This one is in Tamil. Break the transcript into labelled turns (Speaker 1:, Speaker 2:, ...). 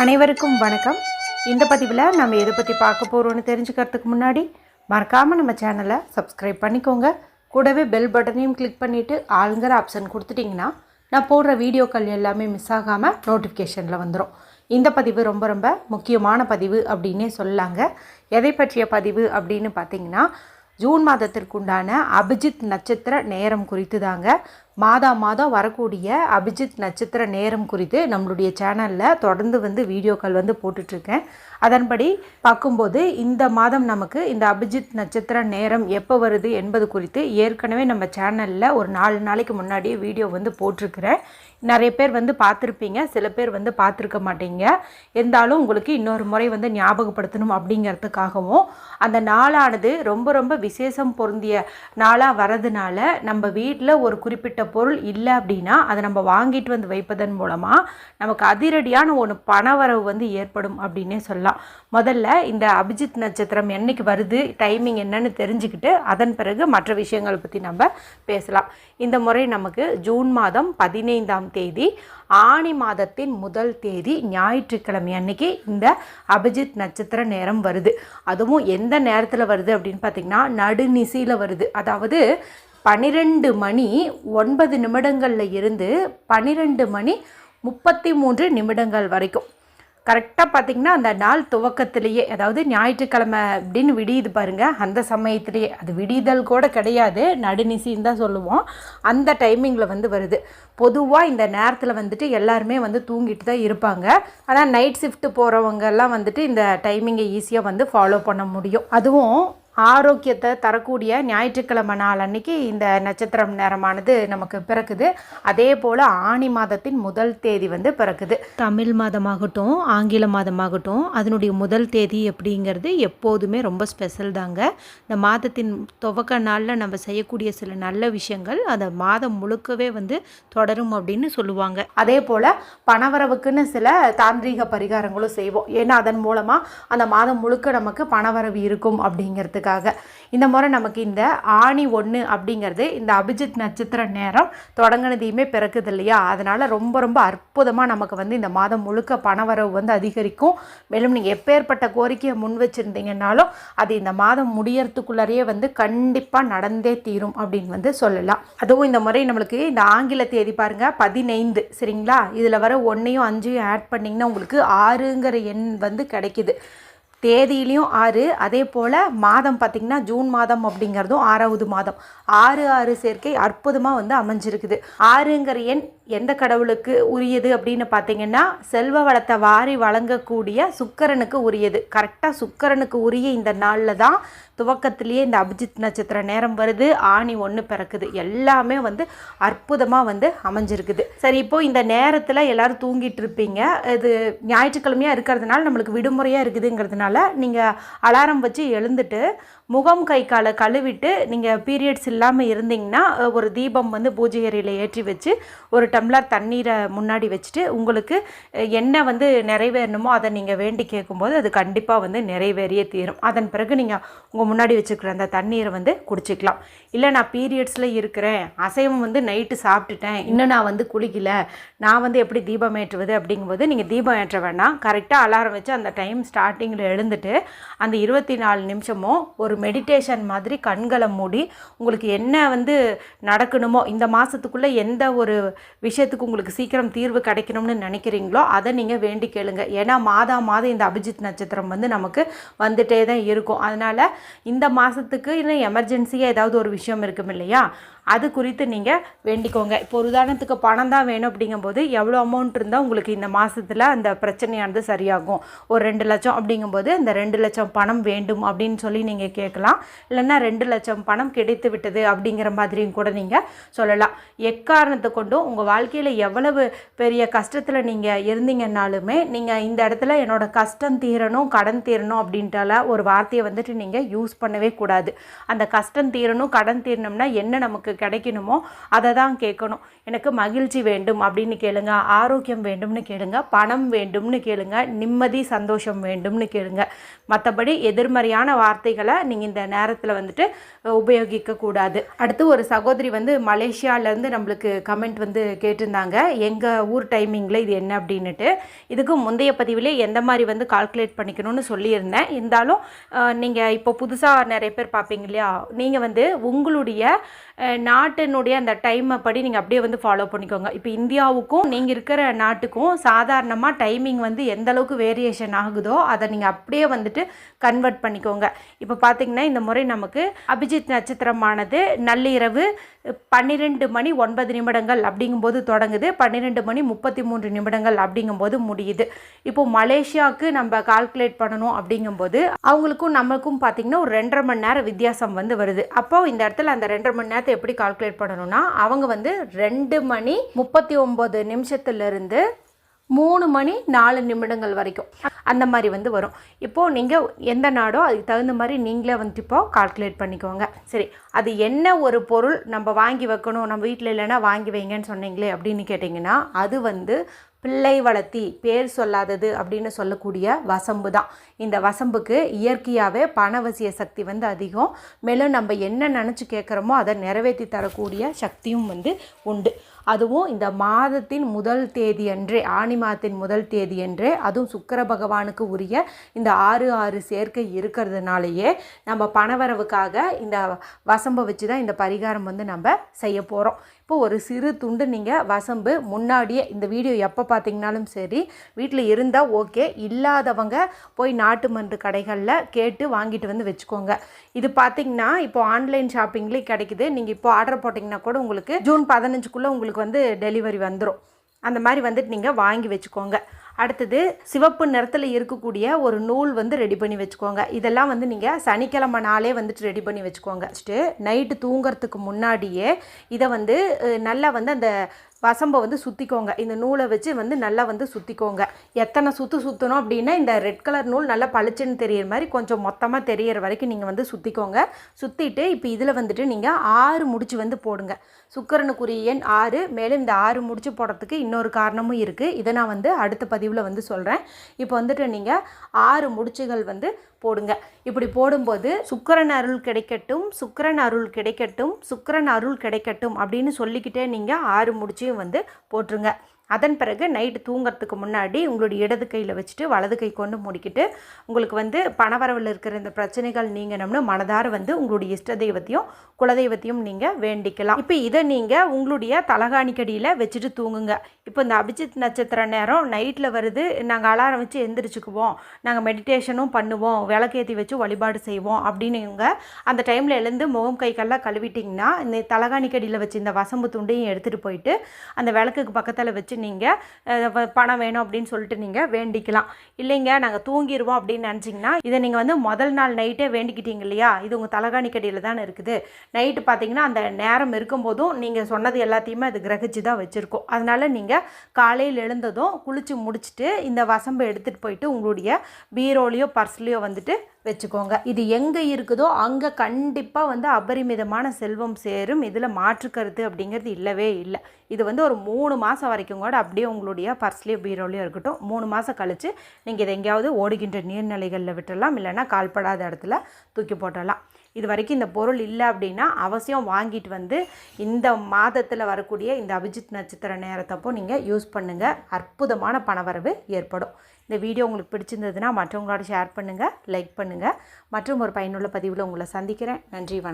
Speaker 1: அனைவருக்கும் வணக்கம். இந்த பதிவில் நம்ம எதை பற்றி பார்க்க போகிறோன்னு தெரிஞ்சுக்கிறதுக்கு முன்னாடி மறக்காமல் நம்ம சேனலை சப்ஸ்கிரைப் பண்ணிக்கோங்க. கூடவே பெல் பட்டனையும் கிளிக் பண்ணிவிட்டு ஆளுங்கிற ஆப்ஷன் கொடுத்துட்டிங்கன்னா நான் போடுற வீடியோக்கள் எல்லாமே மிஸ் ஆகாமல் நோட்டிஃபிகேஷனில் வந்துடும் இந்த பதிவு ரொம்ப ரொம்ப முக்கியமான பதிவு அப்படின்னே சொல்லலாங்க. எதை பற்றிய பதிவு அப்படின்னு பார்த்தீங்கன்னா ஜூன் மாதத்திற்குண்டான அபிஜித் நட்சத்திர நேரம் குறித்து தாங்க மாதா மாதம் வரக்கூடிய அபிஜித் நட்சத்திர நேரம் குறித்து நம்மளுடைய சேனலில் தொடர்ந்து வந்து வீடியோக்கள் வந்து போட்டுட்ருக்கேன். அதன்படி பார்க்கும்போது இந்த மாதம் நமக்கு இந்த அபிஜித் நட்சத்திர நேரம் எப்போ வருது என்பது குறித்து ஏற்கனவே நம்ம சேனலில் ஒரு நாலு நாளைக்கு முன்னாடியே வீடியோ வந்து போட்டிருக்கிறேன். நிறைய பேர் வந்து பார்த்துருப்பீங்க சில பேர் வந்து பார்த்துருக்க மாட்டீங்க. இருந்தாலும் உங்களுக்கு இன்னொரு முறை வந்து ஞாபகப்படுத்தணும் அப்படிங்கிறதுக்காகவும் அந்த நாளானது ரொம்ப ரொம்ப விசேஷம் பொருந்திய நாளாக வரதுனால நம்ம வீட்டில் ஒரு குறிப்பிட்ட பொருள் இல்லை அப்படின்னா அதை நம்ம வாங்கிட்டு வந்து வைப்பதன் மூலமாக நமக்கு அதிரடியான ஒன்று பணவரவு வந்து ஏற்படும் அப்படின்னே சொல்லலாம். முதல்ல இந்த அபிஜித் நட்சத்திரம் என்னைக்கு வருது டைமிங் என்னன்னு தெரிஞ்சுக்கிட்டு அதன் பிறகு மற்ற விஷயங்கள் பற்றி நம்ம பேசலாம். இந்த முறை நமக்கு ஜூன் மாதம் பதினைந்தாம் தேதி ஆணி மாதத்தின் முதல் தேதி ஞாயிற்றுக்கிழமை அன்னைக்கு இந்த அபிஜித் நட்சத்திர நேரம் வருது. அதுவும் எந்த நேரத்தில் வருது அப்படின்னு பார்த்திங்கன்னா நடுநிசியில் வருது. அதாவது பன்னிரெண்டு மணி ஒன்பது நிமிடங்களில் இருந்து பனிரெண்டு மணி முப்பத்தி மூன்று நிமிடங்கள் வரைக்கும். கரெக்டாக பார்த்திங்கன்னா அந்த நாள் துவக்கத்திலேயே அதாவது ஞாயிற்றுக்கிழமை அப்படின்னு விடியுது பாருங்கள் அந்த சமயத்திலேயே அது விடிதல் கூட கிடையாது. நடுநிசின்னு தான் சொல்லுவோம். அந்த டைமிங்கில் வந்து வருது. பொதுவாக இந்த நேரத்தில் வந்துட்டு எல்லாருமே வந்து தூங்கிட்டு தான் இருப்பாங்க. ஆனால் நைட் ஷிஃப்ட் போகிறவங்கெல்லாம் வந்துட்டு இந்த டைமிங்கை ஈஸியாக வந்து ஃபாலோ பண்ண முடியும். அதுவும் ஆரோக்கியத்தை தரக்கூடிய ஞாயிற்றுக்கிழமை நாள் அன்னைக்கு இந்த நட்சத்திரம் நேரமானது நமக்கு பிறக்குது. அதே போல் ஆணி மாதத்தின் முதல் தேதி வந்து பிறக்குது. தமிழ் மாதமாகட்டும் ஆங்கில மாதமாகட்டும் அதனுடைய முதல் தேதி அப்படிங்கிறது எப்போதுமே ரொம்ப ஸ்பெஷல் தாங்க. இந்த மாதத்தின் துவக்க நாளில் நம்ம செய்யக்கூடிய சில நல்ல விஷயங்கள் அந்த மாதம் முழுக்கவே வந்து தொடரும் அப்படின்னு சொல்லுவாங்க. அதே போல் பணவரவுக்குன்னு சில தாந்திரீக பரிகாரங்களும் செய்வோம். ஏன்னா அதன் மூலமாக அந்த மாதம் முழுக்க நமக்கு பணவரவு இருக்கும் அப்படிங்கிறது பண்ணுறதுக்காக இந்த முறை நமக்கு இந்த ஆணி ஒன்று அப்படிங்கிறது இந்த அபிஜித் நட்சத்திர நேரம் தொடங்கினதையுமே பிறக்குது இல்லையா? அதனால் ரொம்ப ரொம்ப அற்புதமாக நமக்கு வந்து இந்த மாதம் முழுக்க பணவரவு வந்து அதிகரிக்கும். மேலும் நீங்கள் எப்பேற்பட்ட கோரிக்கையை முன் வச்சுருந்தீங்கன்னாலும் அது இந்த மாதம் முடியறதுக்குள்ளரையே வந்து கண்டிப்பாக நடந்தே தீரும் அப்படின்னு வந்து சொல்லலாம். அதுவும் இந்த முறை நம்மளுக்கு இந்த ஆங்கில தேதி பாருங்கள் பதினைந்து. சரிங்களா? இதில் வர ஒன்றையும் அஞ்சையும் ஆட் பண்ணிங்கன்னா உங்களுக்கு ஆறுங்கிற எண் வந்து கிடைக்குது. தேதியிலையும் ஆறு அதே போல் மாதம் பார்த்திங்கன்னா ஜூன் மாதம் அப்படிங்கிறதும் ஆறாவது மாதம். ஆறு ஆறு சேர்க்கை அற்புதமாக வந்து அமைஞ்சிருக்குது. ஆறுங்கிற எண் எந்த கடவுளுக்கு உரியது அப்படின்னு பார்த்தீங்கன்னா செல்வ வளத்தை வாரி வழங்கக்கூடிய சுக்கரனுக்கு உரியது. கரெக்டாக சுக்கரனுக்கு உரிய இந்த நாளில் தான் துவக்கத்திலேயே இந்த அபிஜித் நட்சத்திர நேரம் வருது. ஆணி ஒன்று பிறக்குது. எல்லாமே வந்து அற்புதமாக வந்து அமைஞ்சிருக்குது. சரி இப்போது இந்த நேரத்தில் எல்லோரும் தூங்கிட்டு இருப்பீங்க. இது ஞாயிற்றுக்கிழமையாக இருக்கிறதுனால நம்மளுக்கு விடுமுறையாக இருக்குதுங்கிறதுனால நீங்கள் அலாரம் வச்சு எழுந்துட்டு முகம் கை காலை கழுவிட்டு நீங்கள் பீரியட்ஸ் இல்லாமல் இருந்தீங்கன்னா ஒரு தீபம் வந்து பூஜை அறையில் ஏற்றி வச்சு ஒரு டம்ளர் தண்ணீரை முன்னாடி வச்சுட்டு உங்களுக்கு என்ன வந்து நிறைவேறணுமோ அதை நீங்கள் வேண்டி கேட்கும்போது அது கண்டிப்பாக வந்து நிறைவேறியே தீரும். அதன் பிறகு நீங்கள் உங்கள் முன்னாடி வச்சுக்கிற அந்த தண்ணீரை வந்து குடிச்சிக்கலாம். இல்லை நான் பீரியட்ஸில் இருக்கிறேன். அசைவம் வந்து நைட்டு சாப்பிட்டுட்டேன். இன்னும் நான் வந்து குளிக்கல. நான் வந்து எப்படி தீபம் ஏற்றுவது அப்படிங்கும்போது நீங்கள் தீபம் ஏற்ற வேணாம். கரெக்டாக அலாரம் வச்சு அந்த டைம் ஸ்டார்டிங்கில் எழுந்துட்டு அந்த இருபத்தி நாலு நிமிஷமும் ஒரு மெடிடேஷன் மாதிரி கண்களை மூடி உங்களுக்கு என்ன வந்து நடக்கணுமோ இந்த மாதத்துக்குள்ளே எந்த ஒரு விஷயத்துக்கு உங்களுக்கு சீக்கிரம் தீர்வு கிடைக்கணும்னு நினைக்கிறீங்களோ அதை நீங்கள் வேண்டி கேளுங்க. ஏன்னா மாதா மாதம் இந்த அபிஜித் நட்சத்திரம் வந்து நமக்கு வந்துட்டே தான் இருக்கும். அதனால் இந்த மாதத்துக்கு இன்னும் எமர்ஜென்சியாக ஏதாவது ஒரு விஷயம் இருக்கும் இல்லையா அது குறித்து நீங்கள் வேண்டிக்கோங்க. இப்போ ஒரு உதாரணத்துக்கு பணம் தான் வேணும் அப்படிங்கும்போது எவ்வளோ அமௌண்ட் இருந்தால் உங்களுக்கு இந்த மாதத்தில் அந்த பிரச்சனையானது சரியாகும். ஒரு ரெண்டு லட்சம் அப்படிங்கும்போது அந்த ரெண்டு லட்சம் பணம் வேண்டும் அப்படின்னு சொல்லி நீங்கள் கேட்கலாம். இல்லைன்னா ரெண்டு லட்சம் பணம் கிடைத்து விட்டது அப்படிங்கிற மாதிரியும் கூட நீங்கள் சொல்லலாம். எக்காரணத்தை கொண்டும் உங்கள் வாழ்க்கையில் எவ்வளவு பெரிய கஷ்டத்தில் நீங்கள் இருந்தீங்கன்னாலுமே நீங்கள் இந்த இடத்துல என்னோட கஷ்டம் தீரணும் கடன் தீரணும் அப்படின்ட்டால ஒரு வார்த்தையை வந்துட்டு நீங்கள் யூஸ் பண்ணவே கூடாது. அந்த கஷ்டம் தீரணும் கடன் தீரணும்னா என்ன நமக்கு நமக்கு கிடைக்கணுமோ அதை தான் கேட்கணும். எனக்கு மகிழ்ச்சி வேண்டும் அப்படின்னு கேளுங்க ஆரோக்கியம் வேண்டும்னு கேளுங்க பணம் வேண்டும்னு கேளுங்க நிம்மதி சந்தோஷம் வேண்டும்னு கேளுங்க. மற்றபடி எதிர்மறையான வார்த்தைகளை நீங்கள் இந்த நேரத்தில் வந்துட்டு உபயோகிக்க கூடாது. அடுத்து ஒரு சகோதரி வந்து மலேசியாவிலேருந்து நம்மளுக்கு கமெண்ட் வந்து கேட்டிருந்தாங்க எங்கள் ஊர் டைமிங்கில் இது என்ன அப்படின்னுட்டு. இதுக்கு முந்தைய பதிவிலே எந்த மாதிரி வந்து கால்குலேட் பண்ணிக்கணும்னு சொல்லியிருந்தேன். இருந்தாலும் நீங்கள் இப்போ புதுசாக நிறைய பேர் பார்ப்பீங்க இல்லையா? நீங்கள் வந்து உங்களுடைய நாட்டினுடைய அந்த டைமை படி நீங்கள் அப்படியே வந்து ஃபாலோ பண்ணிக்கோங்க. இப்போ இந்தியாவுக்கும் நீங்கள் இருக்கிற நாட்டுக்கும் சாதாரணமாக டைமிங் வந்து எந்த அளவுக்கு வேரியேஷன் ஆகுதோ அதை நீங்கள் அப்படியே வந்துட்டு கன்வெர்ட் பண்ணிக்கோங்க. இப்போ பார்த்தீங்கன்னா இந்த முறை நமக்கு அபிஜித் நட்சத்திரமானது நள்ளிரவு பன்னிரெண்டு மணி ஒன்பது நிமிடங்கள் அப்படிங்கும்போது தொடங்குது. பன்னிரெண்டு மணி முப்பத்தி மூன்று நிமிடங்கள் அப்படிங்கும்போது முடியுது. இப்போ மலேசியாவுக்கு நம்ம கால்குலேட் பண்ணணும் அப்படிங்கும்போது அவங்களுக்கும் நமக்கும் பார்த்தீங்கன்னா ஒரு ரெண்டரை மணி நேரம் வித்தியாசம் வந்து வருது. அப்போ இந்த இடத்துல அந்த ரெண்டரை மணி நேரத்தை எப்படி கால்குலேட் பண்ணணும்னா அவங்க வந்து ரெண்டு மணி முப்பத்தி ஒம்பது நிமிஷத்துலேருந்து மூணு மணி நாலு நிமிடங்கள் வரைக்கும். அந்த மாதிரி வந்து வரும். இப்போது நீங்கள் எந்த நாடோ அதுக்கு தகுந்த மாதிரி நீங்களே வந்துட்டு இப்போ கால்குலேட் பண்ணிக்கோங்க. சரி அது என்ன ஒரு பொருள் நம்ம வாங்கி வைக்கணும் நம்ம வீட்டில் இல்லைன்னா வாங்கி வைங்கன்னு சொன்னீங்களே அப்படின்னு கேட்டிங்கன்னா அது வந்து பிள்ளை வளர்த்தி பேர் சொல்லாதது அப்படின்னு சொல்லக்கூடிய வசம்பு தான். இந்த வசம்புக்கு இயற்கையாகவே பணவசிய சக்தி வந்து அதிகம். மேலும் நம்ம என்ன நினச்சி கேட்குறோமோ அதை நிறைவேற்றி தரக்கூடிய சக்தியும் வந்து உண்டு. அதுவும் இந்த மாதத்தின் முதல் தேதி அன்றே ஆணி மாதத்தின் முதல் தேதியன்றே அதுவும் சுக்கர பகவானுக்கு உரிய இந்த ஆறு ஆறு சேர்க்கை இருக்கிறதுனாலயே நம்ம பணவரவுக்காக இந்த வசம்பை வச்சு தான் இந்த பரிகாரம் வந்து நம்ம செய்ய போகிறோம் இப்போ ஒரு சிறு துண்டு நீங்கள் வசம்பு முன்னாடியே இந்த வீடியோ எப்போ பார்த்தீங்கனாலும் சரி வீட்டில் இருந்தால் ஓகே இல்லாதவங்க போய் நாட்டு மருந்து கடைகளில் கேட்டு வாங்கிட்டு வந்து வச்சுக்கோங்க. இது பார்த்தீங்கன்னா இப்போ ஆன்லைன் ஷாப்பிங்லேயே கிடைக்குது. நீங்கள் இப்போ ஆர்டர் போட்டிங்கன்னா கூட உங்களுக்கு ஜூன் பதினஞ்சுக்குள்ளே உங்களுக்கு வந்து டெலிவரி வந்துடும் அந்த மாதிரி வந்துட்டு நீங்கள் வாங்கி வச்சுக்கோங்க. அடுத்தது சிவப்பு நிறத்தில் இருக்கக்கூடிய ஒரு நூல் வந்து ரெடி பண்ணி வச்சுக்கோங்க. இதெல்லாம் வந்து நீங்கள் சனிக்கிழமை நாளே வந்துட்டு ரெடி பண்ணி வச்சுக்கோங்க. ஃபஸ்ட்டு நைட்டு தூங்குறதுக்கு முன்னாடியே இதை வந்து நல்லா வந்து அந்த வசம்பை வந்து சுற்றிக்கோங்க இந்த நூலை வச்சு வந்து நல்லா வந்து சுற்றிக்கோங்க எத்தனை சுற்று சுற்றணும் அப்படின்னா இந்த ரெட் கலர் நூல் நல்லா பளிச்சுன்னு தெரியிற மாதிரி கொஞ்சம் மொத்தமாக தெரியிற வரைக்கும் நீங்கள் வந்து சுற்றிக்கோங்க சுற்றிட்டு இப்போ இதில் வந்துட்டு நீங்கள் ஆறு முடிச்சு வந்து போடுங்க. சுக்கரனுக்குரிய எண் ஆறு. மேலும் இந்த ஆறு முடிச்சு போடுறதுக்கு இன்னொரு காரணமும் இருக்குது இதை நான் வந்து அடுத்த பதிவில் வந்து சொல்கிறேன் இப்போ வந்துட்டு நீங்கள் ஆறு முடிச்சுகள் வந்து போடுங்க. இப்படி போடும்போது சுக்கரன் அருள் கிடைக்கட்டும் சுக்கிரன் அருள் கிடைக்கட்டும் சுக்கரன் அருள் கிடைக்கட்டும் அப்படின்னு சொல்லிக்கிட்டே நீங்கள் ஆறு முடிச்சையும் வந்து போட்டுருங்க. அதன் பிறகு நைட்டு தூங்குறதுக்கு முன்னாடி உங்களுடைய இடது கையில் வச்சுட்டு வலது கை கொண்டு முடிக்கிட்டு உங்களுக்கு வந்து பணவரவில் இருக்கிற இந்த பிரச்சனைகள் நீங்கணும்னு மனதார வந்து உங்களுடைய இஷ்ட தெய்வத்தையும் குலதெய்வத்தையும் நீங்கள் வேண்டிக்கலாம். இப்போ இதை நீங்கள் உங்களுடைய தலகாணிக்கடியில் வச்சுட்டு தூங்குங்க. இப்போ இந்த அபிஜித் நட்சத்திர நேரம் நைட்டில் வருது நாங்கள் அலாரம் வச்சு எந்திரிச்சுக்குவோம். நாங்கள் மெடிடேஷனும் பண்ணுவோம் விளக்கேற்றி வச்சு வழிபாடு செய்வோம் அப்படின்னுங்க. அந்த டைமில் எழுந்து முகம் கைக்கெல்லாம் கழுவிட்டிங்கன்னா இந்த தலகாணிக்கடியில் வச்சு இந்த வசம்பு துண்டையும் எடுத்துகிட்டு போயிட்டு அந்த விளக்குக்கு பக்கத்தில் வச்சு நீங்கள் பணம் வேணும் அப்படின்னு சொல்லிட்டு நீங்கள் வேண்டிக்கலாம். இல்லைங்க நாங்கள் தூங்கிடுவோம் அப்படின்னு நினச்சிங்கன்னா இதை நீங்கள் வந்து முதல் நாள் நைட்டே வேண்டிக்கிட்டீங்க இல்லையா? இது உங்கள் தலகாணிக்கடியில் தானே இருக்குது. நைட்டு பார்த்தீங்கன்னா அந்த நேரம் இருக்கும்போதும் நீங்கள் சொன்னது எல்லாத்தையுமே அது கிரகிச்சு தான் வச்சுருக்கோம். அதனால் நீங்கள் காலையில் எழுந்ததும் குளித்து முடிச்சுட்டு இந்த வசம்பை எடுத்துகிட்டு போயிட்டு உங்களுடைய பீரோலையோ பர்ஸ்லேயோ வந்துட்டு வச்சுக்கோங்க. இது எங்கே இருக்குதோ அங்கே கண்டிப்பாக வந்து அபரிமிதமான செல்வம் சேரும். இதில் மாற்று கருத்து அப்படிங்கிறது இல்லவே இல்லை. இது வந்து ஒரு மூணு மாதம் வரைக்கும் கூட அப்படியே உங்களுடைய பர்ஸ்லேயோ பீரோலையோ இருக்கட்டும். மூணு மாதம் கழித்து நீங்கள் இதை எங்கேயாவது ஓடுகின்ற நீர்நிலைகளில் விட்டுறலாம். இல்லைன்னா கால்படாத இடத்துல தூக்கி போட்டுடலாம் இது வரைக்கும் இந்த பொருள் இல்லை அப்படின்னா அவசியம் வாங்கிட்டு வந்து இந்த மாதத்தில் வரக்கூடிய இந்த அபிஜித் நட்சத்திர நேரத்தப்போ நீங்கள் யூஸ் பண்ணுங்கள் அற்புதமான பணவரவு ஏற்படும். இந்த வீடியோ உங்களுக்கு பிடிச்சிருந்ததுன்னா மற்றவங்களோட ஷேர் பண்ணுங்கள் லைக் பண்ணுங்கள் மற்றும் ஒரு பயனுள்ள பதிவில் உங்களை சந்திக்கிறேன். நன்றி வணக்கம்.